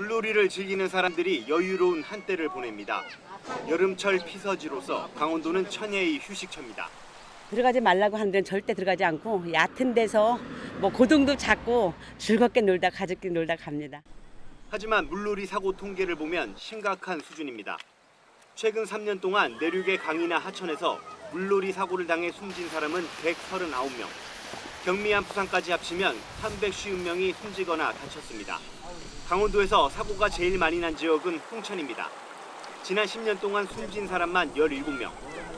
물놀이를 즐기는 사람들이 여유로운 한때를 보냅니다. 여름철 피서지로서 강원도는 천혜의 휴식처입니다. 들어가지 말라고 하는 데는 절대 들어가지 않고 얕은 데서 뭐 고등도 잡고 즐겁게 놀다 가족끼리 놀다 갑니다. 하지만 물놀이 사고 통계를 보면 심각한 수준입니다. 최근 3년 동안 내륙의 강이나 하천에서 물놀이 사고를 당해 숨진 사람은 139명. 경미한 부상까지 합치면 350명이 숨지거나 다쳤습니다. 강원도에서 사고가 제일 많이 난 지역은 홍천입니다. 지난 10년 동안 숨진 사람만 17명.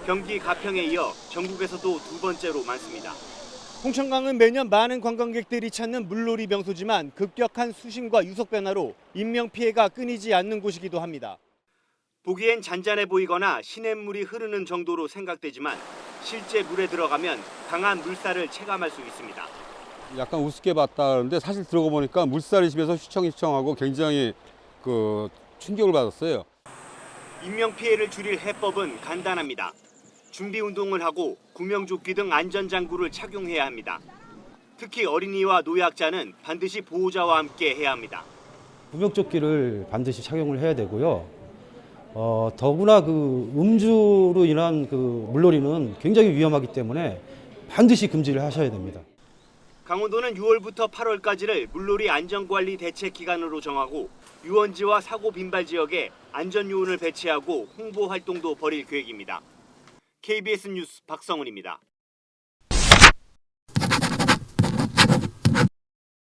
경기 가평에 이어 전국에서도 두 번째로 많습니다. 홍천강은 매년 많은 관광객들이 찾는 물놀이 명소지만 급격한 수심과 유속 변화로 인명 피해가 끊이지 않는 곳이기도 합니다. 보기엔 잔잔해 보이거나 시냇물이 흐르는 정도로 생각되지만 실제 물에 들어가면 강한 물살을 체감할 수 있습니다. 약간 우습게 봤다 그러는데 사실 들어가 보니까 물살이 집에서 휘청휘청하고 굉장히 그 충격을 받았어요. 인명 피해를 줄일 해법은 간단합니다. 준비 운동을 하고 구명조끼 등 안전 장구를 착용해야 합니다. 특히 어린이와 노약자는 반드시 보호자와 함께 해야 합니다. 구명조끼를 반드시 착용을 해야 되고요. 어, 더구나 그 음주로 인한 그 물놀이는 굉장히 위험하기 때문에 반드시 금지를 하셔야 됩니다. 강원도는 6월부터 8월까지를 물놀이 안전관리 대책 기간으로 정하고 유원지와 사고 빈발 지역에 안전 요원을 배치하고 홍보 활동도 벌일 계획입니다. KBS 뉴스 박성훈입니다.